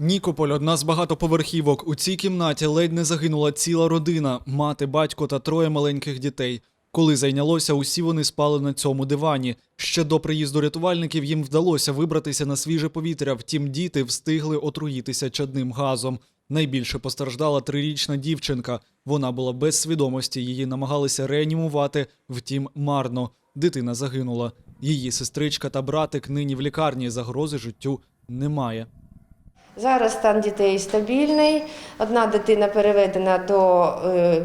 Нікополь одна з багатоповерхівок. У цій кімнаті ледь не загинула ціла родина: мати, батько та троє маленьких дітей. Коли зайнялося, усі вони спали на цьому дивані. Ще до приїзду рятувальників їм вдалося вибратися на свіже повітря. Втім, діти встигли отруїтися чадним газом. Найбільше постраждала трирічна дівчинка. Вона була без свідомості. Її намагалися реанімувати. Втім, марно. Дитина загинула. Її сестричка та братик нині в лікарні. Загрози життю немає. Зараз стан дітей стабільний. Одна дитина переведена до е,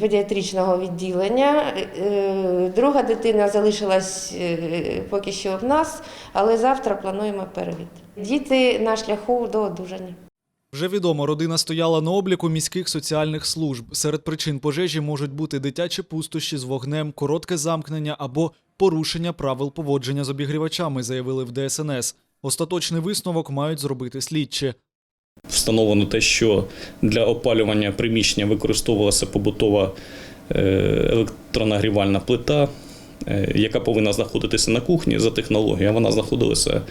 педіатричного відділення, е, друга дитина залишилась е, поки що в нас, але завтра плануємо перевід. Діти на шляху до одужання. Вже відомо, родина стояла на обліку міських соціальних служб. Серед причин пожежі можуть бути дитячі пустощі з вогнем, коротке замкнення або порушення правил поводження з обігрівачами, заявили в ДСНС. Остаточний висновок мають зробити слідчі. Встановлено те, що для опалювання приміщення використовувалася побутова е, електронагрівальна плита, е, яка повинна знаходитися на кухні за технологією. Вона знаходилася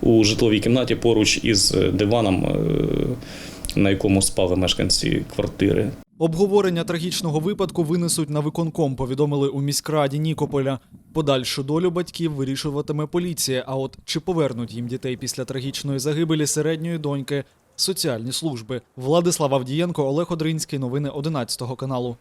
у житловій кімнаті поруч із диваном, е, на якому спали мешканці квартири. Обговорення трагічного випадку винесуть на виконком, повідомили у міськраді Нікополя. Подальшу долю батьків вирішуватиме поліція. А от чи повернуть їм дітей після трагічної загибелі середньої доньки соціальні служби. Владислав Авдієнко, Олег Одринський. Новини 11 каналу.